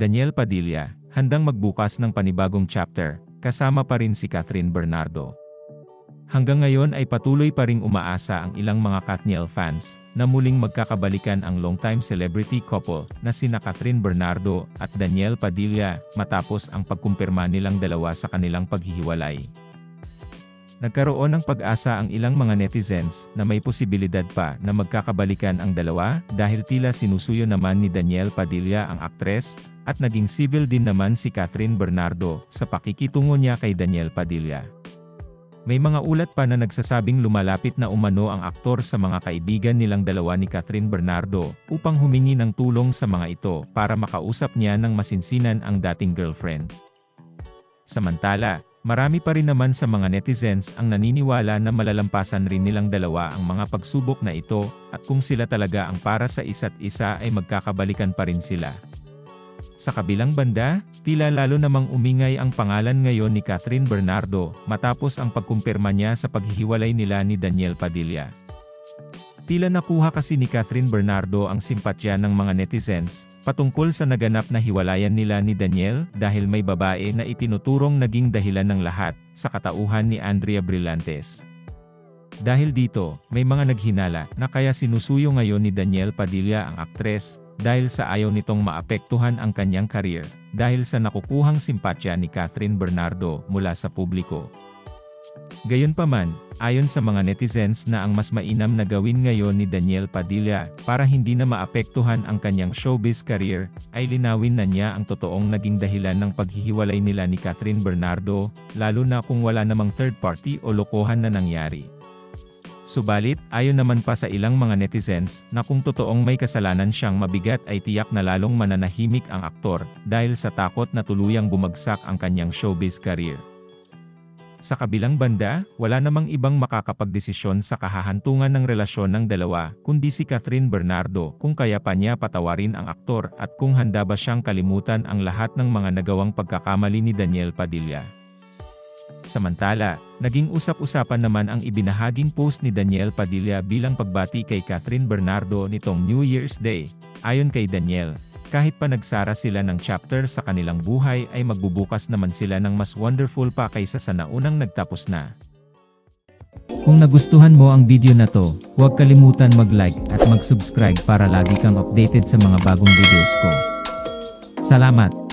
Daniel Padilla, handang magbukas ng panibagong chapter, kasama pa rin si Catherine Bernardo. Hanggang ngayon ay patuloy pa ring umaasa ang ilang mga Katniel fans na muling magkakabalikan ang longtime celebrity couple na sina Catherine Bernardo at Daniel Padilla matapos ang pagkumpirma nilang dalawa sa kanilang paghihiwalay. Nagkaroon ng pag-asa ang ilang mga netizens na may posibilidad pa na magkakabalikan ang dalawa dahil tila sinusuyo naman ni Daniel Padilla ang aktres at naging civil din naman si Catherine Bernardo sa pakikitungo niya kay Daniel Padilla. May mga ulat pa na nagsasabing lumalapit na umano ang aktor sa mga kaibigan nilang dalawa ni Catherine Bernardo upang humingi ng tulong sa mga ito para makausap niya ng masinsinan ang dating girlfriend. Samantala, marami pa rin naman sa mga netizens ang naniniwala na malalampasan rin nilang dalawa ang mga pagsubok na ito at kung sila talaga ang para sa isa't isa ay magkakabalikan pa rin sila. Sa kabilang banda, tila lalo namang umingay ang pangalan ngayon ni Catherine Bernardo matapos ang pagkumpirma niya sa paghihiwalay nila ni Daniel Padilla. Tila nakuha kasi ni Catherine Bernardo ang simpatya ng mga netizens patungkol sa naganap na hiwalayan nila ni Daniel dahil may babae na itinuturong naging dahilan ng lahat sa katauhan ni Andrea Brillantes. Dahil dito, may mga naghinala na kaya sinusuyo ngayon ni Daniel Padilla ang aktres dahil sa ayaw nitong maapektuhan ang kanyang karir dahil sa nakukuhang simpatya ni Catherine Bernardo mula sa publiko. Gayunpaman, ayon sa mga netizens na ang mas mainam na gawin ngayon ni Daniel Padilla para hindi na maapektuhan ang kanyang showbiz career, ay linawin na niya ang totoong naging dahilan ng paghihiwalay nila ni Catherine Bernardo, lalo na kung wala namang third party o lokohan na nangyari. Subalit, ayon naman pa sa ilang mga netizens, na kung totoong may kasalanan siyang mabigat ay tiyak na lalong mananahimik ang aktor, dahil sa takot na tuluyang bumagsak ang kanyang showbiz career. Sa kabilang banda, wala namang ibang makakapagdesisyon sa kahahantungan ng relasyon ng dalawa, kundi si Catherine Bernardo kung kaya pa niya patawarin ang aktor at kung handa ba siyang kalimutan ang lahat ng mga nagawang pagkakamali ni Daniel Padilla. Samantala, naging usap-usapan naman ang ibinahaging post ni Daniel Padilla bilang pagbati kay Catherine Bernardo nitong New Year's Day. Ayon kay Daniel, kahit pa nagsara sila ng chapter sa kanilang buhay ay magbubukas naman sila ng mas wonderful pa kaysa sa naunang nagtapos na. Kung nagustuhan mo ang video na to, huwag kalimutan mag-like at mag-subscribe para lagi kang updated sa mga bagong videos ko. Salamat!